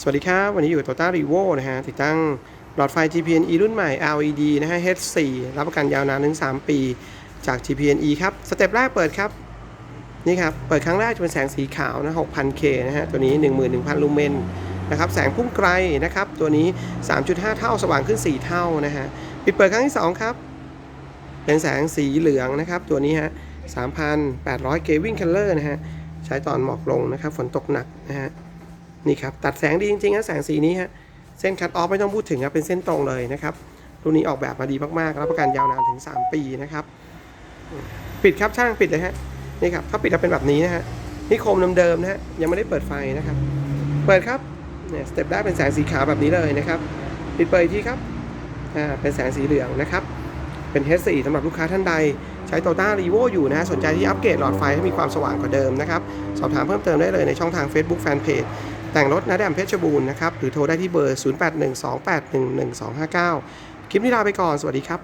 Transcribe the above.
สวัสดีครับ วันนี้อยู่กับ Toyota r e v o นะฮะติดตั้งหลอดไฟ GPNE รุ่นใหม่ LED นะฮะ H4 รับประกันยาวนานถึง 3 ปีจาก GPNE ครับ สเต็ปแรกเปิดครับ นี่ครับ เปิดครั้งแรกจะเป็นแสงสีขาวนะ 6,000K นะฮะ ตัวนี้ 11,000 ลูเมนนะครับ แสงพุ่งไกลนะครับ ตัวนี้ 3.5 เท่าสว่างขึ้น 4 เท่านะฮะ ปิดเปิดครั้งที่ 2 ครับ เป็นแสงสีเหลืองนะครับ ตัวนี้ฮะ 3,800 K วิ่งคัลเลอร์นะฮะ ใช้ตอนหมอกลงนะครับ ฝนตกหนักนะฮะ นี่ครับตัดแสงดีจริงๆนะแสงสีนี้ฮะเส้นคัตออฟไม่ต้องพูดถึงครับเป็นเส้นตรงเลยนะครับรุ่นนี้ออกแบบมาดีมากๆรับประกันยาวนานถึง 3 ปีนะครับ ปิดครับช่างปิดเลยฮะนี่ครับถ้าปิดจะเป็นแบบนี้นะฮะนี่โคมเดิมๆนะฮะยังไม่ได้เปิดไฟนะครับ เปิดครับเนี่ยสเต็ปแรกเป็นแสงสีขาวแบบนี้เลยนะครับปิดเปิดอีกทีครับอ่าเป็นแสงสีเหลืองนะครับ เป็น H4 สำหรับลูกค้าท่านใด ใช้ t o ต้า r e v o อยู่นะฮะสนใจที่อัปเกรดหลอดไฟให้มีความสว่างกว่าเดิมนะครับ สอบถามเพิ่มเติมได้เลยในช่องทาง Facebook Fanpage แต่งรถนะแดมเพชรบูรณ์นะครับ หรือโทรได้ที่เบอร์ 0812811259 คลิปนี้ลาไปก่อน สวัสดีครับ